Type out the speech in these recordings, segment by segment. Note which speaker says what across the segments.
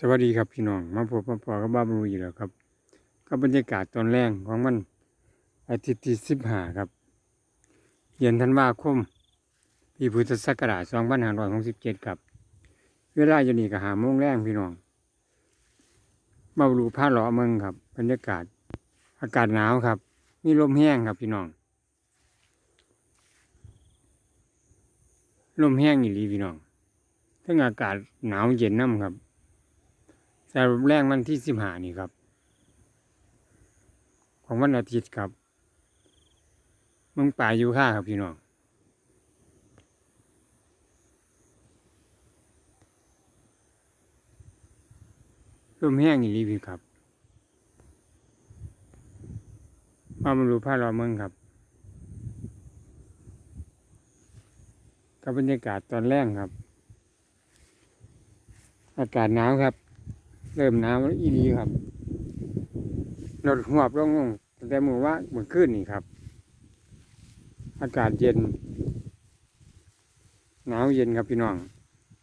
Speaker 1: สวัสดีครับพี่น้องมาพบมาพอกับบ้าบรูอีกแล้วครับ ก็บรรยากาศตอนแรกของมันอาทิตย์ที่สิบห้าครับเย็นธันวาคมปีพุทธศักราชสองพันห้าร้อยหกสิบเจ็ดครับ เวลาอยู่นี่ก็หาโมงแรงพี่น้องบ้าบรูผ้าหล่อเมืองครับ บรรยากาศอากาศหนาวครับ มีลมแห้งครับพี่น้องลมแห้งอีหลีพี่น้องทั้งอากาศหนาวเย็นน้ำครับ แต่แรงวันที่สิบห้านี่ครับ ของวันอาทิตย์ครับมืองป่าอยู่ค่าครับพี่น้องลมแห้งอีหลีพี่ครับมามาดูผ้ารอเมืองครับกับบรรยากาศตอนแรกครับ อากาศหนาวครับ เริ่มนาวอีดีครับลดหวบลงลงตั้งแต่เมื่อว่าเหมื่อคืนนี่ครับ อากาศเย็น หนาวเย็นครับพี่น้อง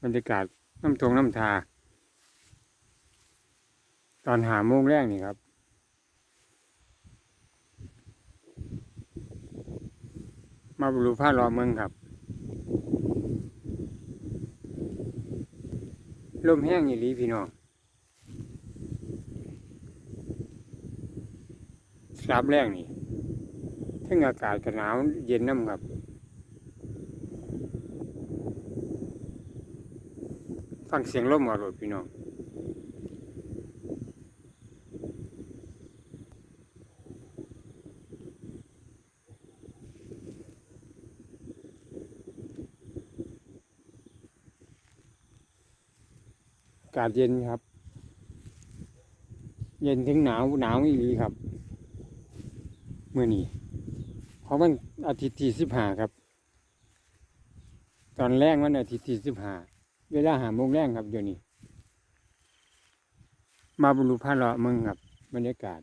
Speaker 1: บรรยากาศน้ำทงน้ำทา ตอนหาโมงแรกนี่ครับมาบรูผ้ารอเมืองครับ ลมแห้งอีหลีพี่น้อง สลับแรกนี่ทั้งอากาศก็หนาวเย็นน้ำครับฟังเสียงลมอร่อยพี่น้องอากาศเย็นครับ เย็นถึงหนาวหนาวอีหลีครับ เมื่อนี้เพราะมันอาทิตย์ที่สิบห้าครับ ตอนแรกมันอาทิตย์ที่สิบห้าเวลาหาโมงแรงครับเดี๋ยวนี้ มาบรรลุพาเลาะเมืองครับบรรยากาศ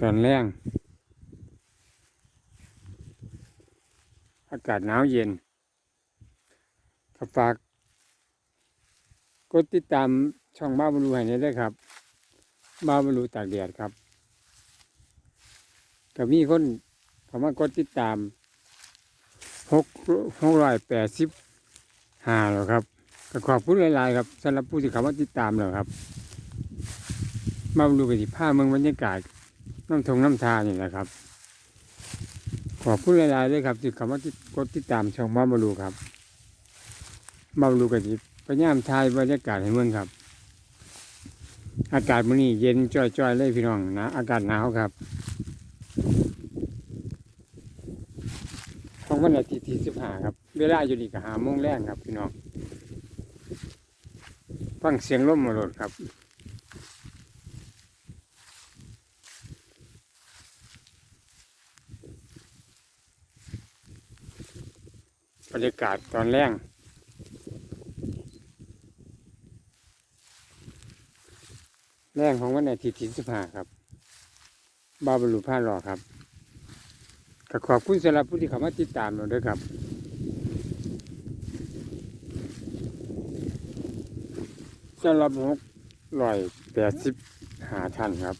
Speaker 1: ตอนแรกอากาศหนาวเย็นก็ฝากกดติดตามช่องบ้าบรรลุให้ได้ด้วยครับ บ้าบรรลุตากแดดครับก็มีคนเขามากดติดตามหกหกร้อยแปดสิบห้าแล้วครับก็ขอบคุณหลายๆครับสำหรับผู้ที่เขามาติดตามแล้วครับมาบรรลุไปที่ผ้าเมืองบรรยากาศน้ำทงน้ำทานี่แหละครับ ขอบคุณหลายๆเลยครับที่เขามาติดกดติดตามช่องบ้าบรรลุครับเบาดูกันจิพยายามทายบรรยากาศให้เมืองครับ อากาศมื้อนี้เย็นจ้อยๆเลยพี่น้องนะอากาศหนาวครับของวันอาทิตย์ที่สิบห้าครับ เวลาอยู่นี่ก็หาโมงแรงครับพี่น้องฟังเสียงลมมาโลดครับบรรยากาศตอนแรก แรงของวันอาทิตย์ที่สิบห้าครับบาบรรลุผ้าหล่อครับก็ขอบคุณสำหรับผู้ที่เข้ามาติดตามเราด้วยครับสำหรับหกร้อยแปดสิบหาท่านครับ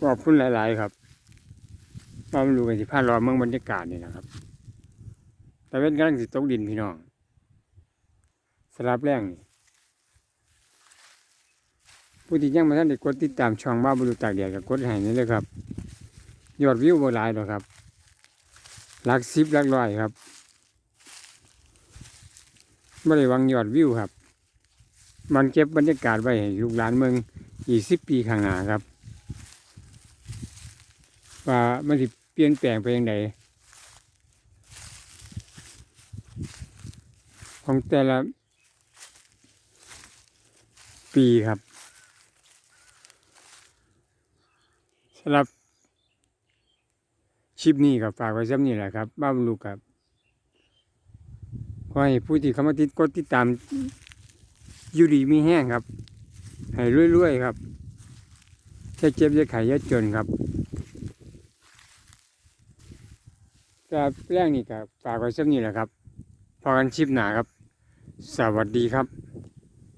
Speaker 1: ขอบคุณหลาย ๆ ครับมาบรรลุกันที่ผ้าหล่อเมืองบรรยากาศนี่นะครับแต่เป็นกำลังสิตกดินพี่น้องสำหรับแรงนี่ ผู้ที่ยังมาท่านได้กดติดตามช่องบ้าบุรุษตากแดดก็กดให้นี่เลยครับ ยอดวิวบ่หลายหรอกครับหลักสิบหลักร้อยครับไม่ได้วังยอดวิวครับ มันเก็บบรรยากาศไว้ให้ลูกหลานเมืองอีกสิบปีข้างหน้าครับ ว่ามันสิเปลี่ยนแปลงไปยังไงของแต่ละปีครับ สำหรับชิปนี้กับฝากไว้ซ้ำนี่แหละครับ บ้าบลูกครับขอให้ผู้ที่เข้ามาติดกดติดตามอยู่ดีมีแห้งครับ ให้รวยๆครับจะเจ็บจะไข้จะจนครับสแต่แรงนี่ก็ฝากไว้สักนี้แหละครับ พอกันชิปหนาครับ สวัสดีครับ